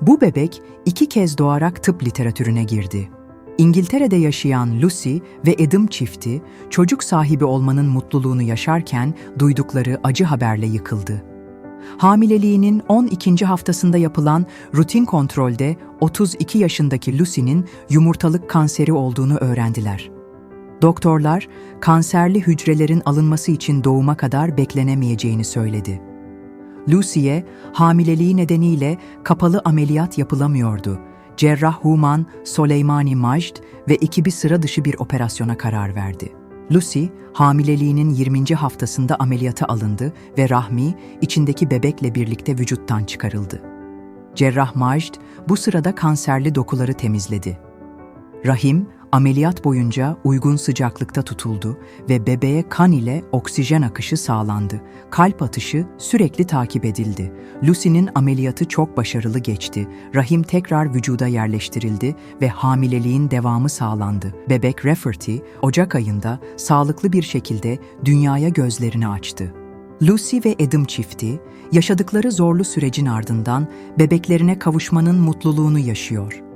Bu bebek iki kez doğarak tıp literatürüne girdi. İngiltere'de yaşayan Lucy ve Adam çifti çocuk sahibi olmanın mutluluğunu yaşarken duydukları acı haberle yıkıldı. Hamileliğinin 12. haftasında yapılan rutin kontrolde 32 yaşındaki Lucy'nin yumurtalık kanseri olduğunu öğrendiler. Doktorlar kanserli hücrelerin alınması için doğuma kadar beklenemeyeceğini söyledi. Lucy'ye hamileliği nedeniyle kapalı ameliyat yapılamıyordu. Cerrah Human Soleymani Majd ve ekibi sıra dışı bir operasyona karar verdi. Lucy, hamileliğinin 20. haftasında ameliyata alındı ve rahmi içindeki bebekle birlikte vücuttan çıkarıldı. Cerrah Majd bu sırada kanserli dokuları temizledi. Rahim, ameliyat boyunca uygun sıcaklıkta tutuldu ve bebeğe kan ile oksijen akışı sağlandı. Kalp atışı sürekli takip edildi. Lucy'nin ameliyatı çok başarılı geçti. Rahim tekrar vücuda yerleştirildi ve hamileliğin devamı sağlandı. Bebek Rafferty, Ocak ayında sağlıklı bir şekilde dünyaya gözlerini açtı. Lucy ve Adam çifti, yaşadıkları zorlu sürecin ardından bebeklerine kavuşmanın mutluluğunu yaşıyor.